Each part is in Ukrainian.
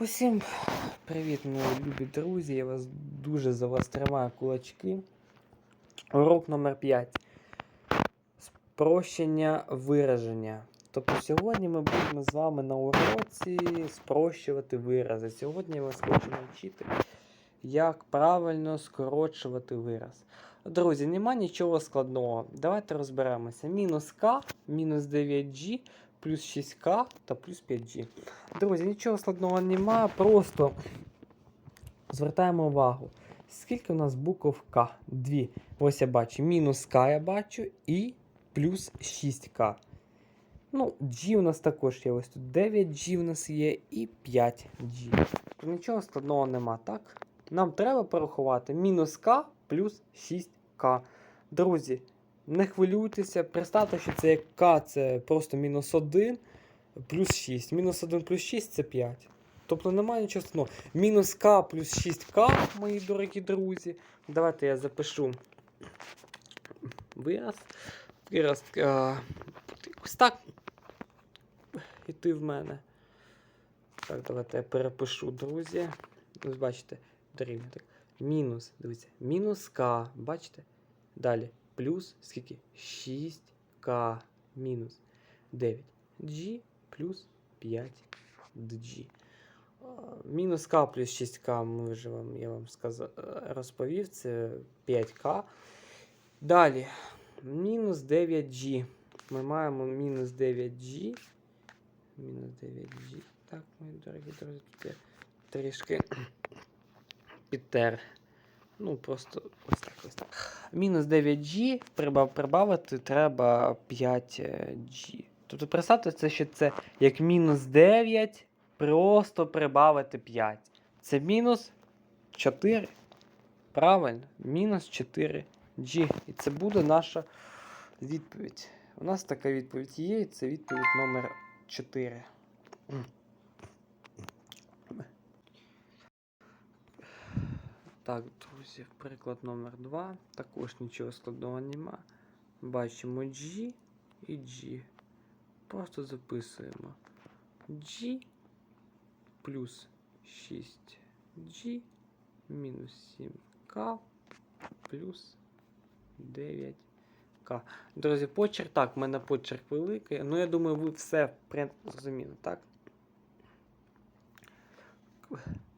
Усім привіт, мої любі друзі. Я вас дуже за вас тримаю кулачки. Урок номер 5. Спрощення вираження. Тобто сьогодні ми будемо з вами на уроці спрощувати вирази. Сьогодні я вас хочу навчити, як правильно скорочувати вираз. Друзі, нема нічого складного. Давайте розберемося. Мінус К, мінус 9G, плюс 6К та плюс 5G. Друзі, нічого складного немає, просто звертаємо увагу. Скільки у нас букв К? Дві. Ось я бачу. Мінус К я бачу і плюс 6К. Ну, G у нас також є. Ось тут 9G у нас є і 5G. Нічого складного нема, так? Нам треба порахувати мінус К плюс 6К. Друзі, не хвилюйтеся, представте, що це як К це просто мінус 1 плюс 6. Мінус 1 плюс 6 це 5. Тобто немає нічого складного. Мінус К плюс 6К, мої дорогі друзі. Давайте я запишу вираз. Вираз. А, ось так. Іти в мене. Так, давайте я перепишу, друзі. Ось бачите, дорівнює так. Мінус, дивіться, мінус К, бачите? Далі. Плюс скільки? 6К мінус 9G плюс 5G. А, Мінус К плюс 6К ми вже вам, я вам сказав, розповів, це 5К. Далі. Мінус 9G. Ми маємо мінус 9G. Мінус 9G. Так, мої дорогі друзі, тут я трішки підтер. Ну, просто ось так, ось так. Мінус 9G прибав, прибавити треба 5G. Тобто представте, це ще це як мінус 9, просто прибавити 5. Це мінус 4. Правильно? Мінус 4G. І це буде наша відповідь. У нас така відповідь є, і це відповідь номер 4. Так, друзі, приклад номер 2. Також нічого складного нема. Бачимо G і G. Просто записуємо G плюс 6G мінус 7К плюс 9К. Друзі, почерк. Так, в мене почерк великий. Ну, я думаю, ви все зрозуміли, так?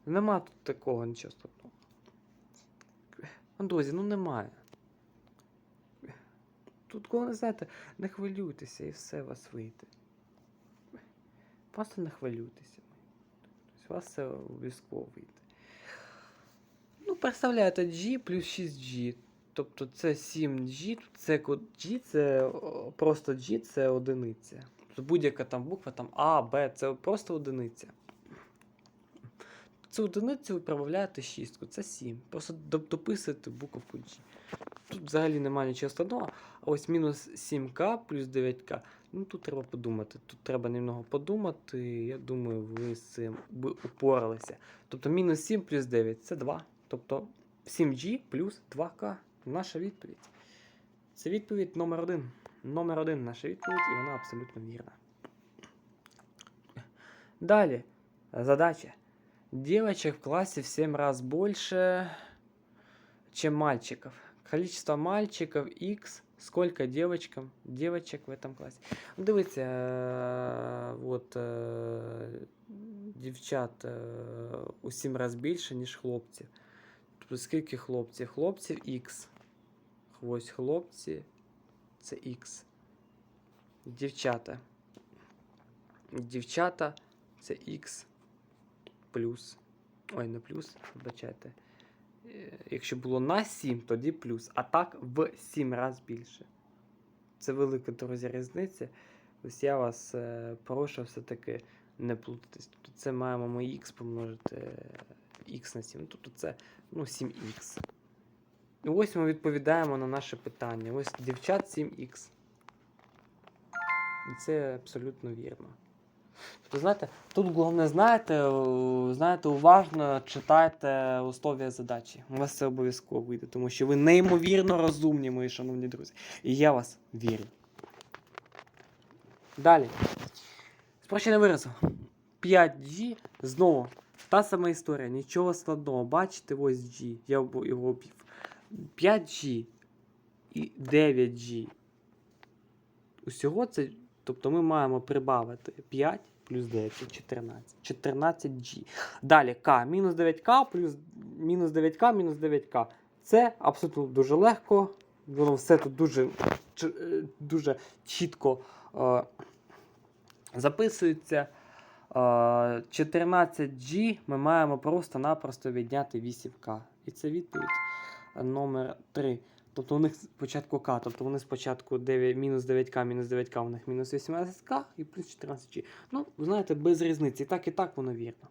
Нема тут такого нічого друзі, ну немає. Тут, коли не знаєте, не хвилюйтеся і все у вас вийде. Просто не хвилюйтеся. Тобто у вас все обов'язково вийде. Ну, представляєте, G плюс 6G. Тобто це 7G, це G, це просто G це одиниця. Будь-яка там буква, там А, Б, це просто одиниця. Цю одиницю ви прибавляєте шістку, це 7. Просто доп- дописуєте буковку G. Тут взагалі немає нічого складного. А ось мінус 7К плюс 9К. Ну тут треба подумати. Тут треба немного подумати. Я думаю, ви з цим би упоралися. Тобто мінус 7 плюс 9 це 2. Тобто 7G плюс 2К. Наша відповідь. Це відповідь номер один. Номер один наша відповідь, і вона абсолютно вірна. Далі. Задача. Девочек в классе в 7 раз больше, чем мальчиков. Количество мальчиков x, сколько девочкам, девочек в этом класі. Ну, Дивіться, е, от е, дівчат е, у 7 раз більше, ніж хлопців. Тобто скільки хлопців? Хлопців x. Ось хлопці це x. Дівчата. Дівчата це x плюс. Ой, не плюс, вибачайте. Е, Якщо було на 7, тоді плюс. А так в 7 разів більше. Це велика друзі різниця. Ось я вас е, прошу все-таки не плутатись. Тобто це маємо ми х помножити х на 7. Тобто це ну, 7х. І ось ми відповідаємо на наше питання. Ось дівчат 7х. І це абсолютно вірно. Тобто, знаєте, тут головне, знаєте, знаєте, уважно читайте условия задачі. У вас це обов'язково вийде, тому що ви неймовірно розумні, мої шановні друзі. І я вас вірю. Далі. Спрощене виразу. 5G знову Та сама історія, нічого складного. Бачите, ось G, я його обвів. 5G і 9G. Усього це, тобто ми маємо прибавити 5 плюс 9 14. 14G. Далі К, мінус 9К плюс мінус 9К, мінус 9К. Це абсолютно дуже легко. Воно все тут дуже, е, дуже чітко е, записується. Е, 14G ми маємо просто-напросто відняти 8К. І це відповідь номер 3. Тобто у них спочатку К, тобто вони спочатку 9, мінус 9К, мінус 9К, у них мінус 18К і плюс 14G. Ну, знаєте, без різниці. І так, і так воно вірно.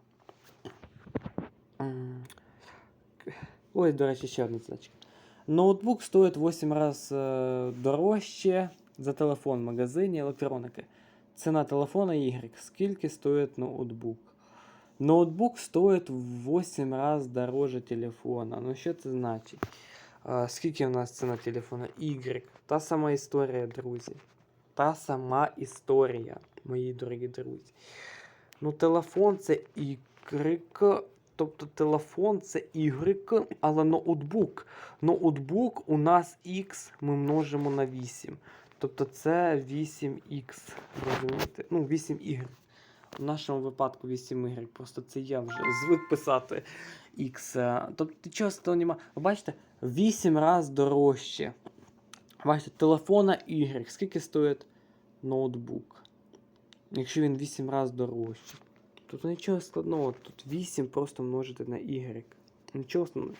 Ой, до речі, ще одна задачка. Ноутбук стоїть 8 разів е, дорожче за телефон в магазині електроники. Ціна телефона Y. Скільки стоїть ноутбук? Ноутбук стоїть в 8 разів дороже телефона. Ну що це значить? Скільки у нас ціна телефона? Y. Та сама історія, друзі. Та сама історія, мої дорогі друзі. Ну, телефон це Y. Тобто телефон це Y, але ноутбук. Ноутбук у нас X ми множимо на 8. Тобто це 8х. Розумієте? Ну, 8y. В нашому випадку 8y. Просто це я вже звик писати x. Тобто нічого з того немає. Ви бачите, 8 разів дорожче. Бачите, телефона Y. Скільки стоїть ноутбук? Якщо він 8 разів дорожче. Тут нічого складного. Тут 8 просто множити на Y. Нічого складного.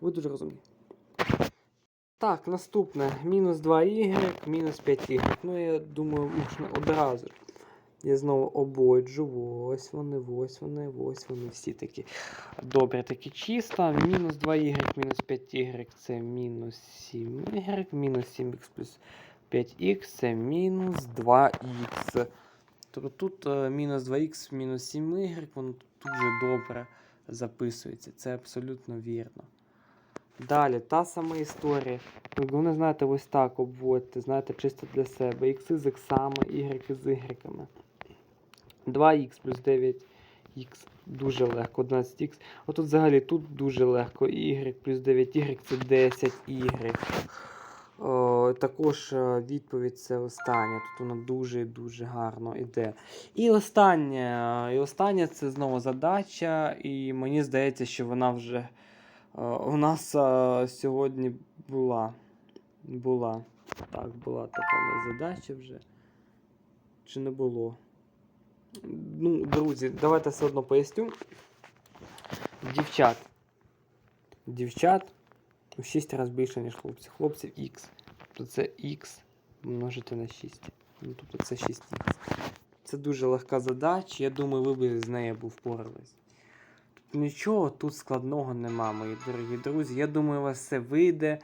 Ви дуже розумні. Так, наступне. Мінус 2y, мінус 5y. Ну, я думаю, можна одразу. Я знову ободжу. Ось вони, ось вони, ось вони всі такі. Добре, такі числа. Мінус 2y, мінус 5y це мінус 7y, мінус 7x плюс 5x це мінус 2х. Тобто тут е, мінус 2х, мінус 7y, воно тут дуже добре записується. Це абсолютно вірно. Далі, та сама історія. Головне, знаєте, ось так обводьте, знаєте, чисто для себе. Х з іксами, y з y. 2х плюс 9х дуже легко, 11х. Отут взагалі тут дуже легко. y плюс 9y це 10y. О, також е, відповідь це остання. Тут вона дуже-дуже гарно йде. І останнє, і останнє це знову задача, і мені здається, що вона вже е, у нас е, сьогодні була. Була. Так, була така задача вже. Чи не було? Ну, друзі, давайте все одно поясню. Дівчат. Дівчат у 6 разів більше, ніж хлопців. Хлопців Х. Тобто це Х множити на 6. Ну, тобто це 6х. Це дуже легка задача. Я думаю, ви б з нею б впорались. Тут нічого тут складного нема, мої дорогі друзі. Я думаю, у вас все вийде.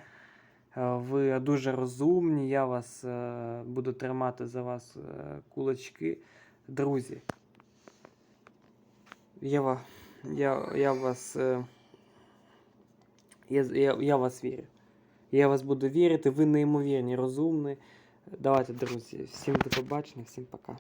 Е, Ви дуже розумні. Я вас е, буду тримати за вас е, кулачки. Друзі. Я, ва- я, я вас. е, Я, я, я вас вірю. Я вас буду вірити, ви неймовірні, розумні. Давайте, друзі, всім до побачення, всім пока.